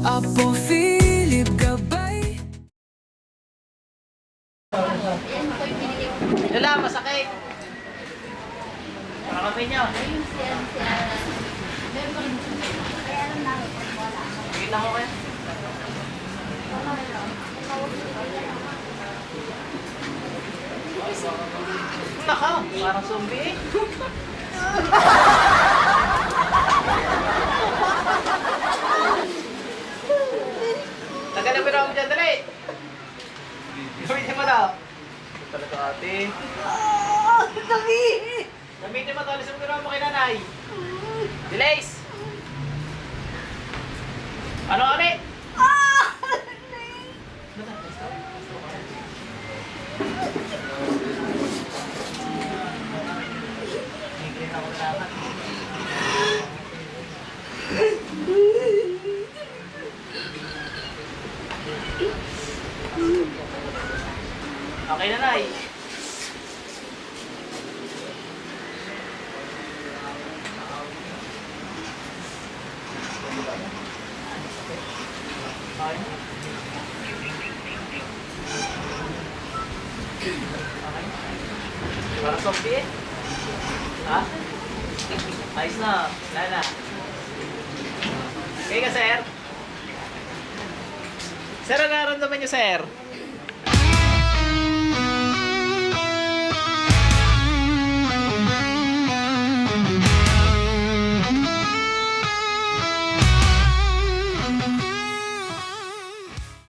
Apo Philip Gabay Lola, masakit. Nyo. Sige lang ako kayo. Naka, parang zombie na mo dyan, dali. Gamitin mo daw. Talaga ate. Dali! Gamitin mo talis mo mo kay nanay. Delays! Ano ani? Ah! Okay. Okay. Okay. Para eh. Ha? Ayos na. Wala na. Okay ka, sir? Sir, ano nararamdaman niyo, sir?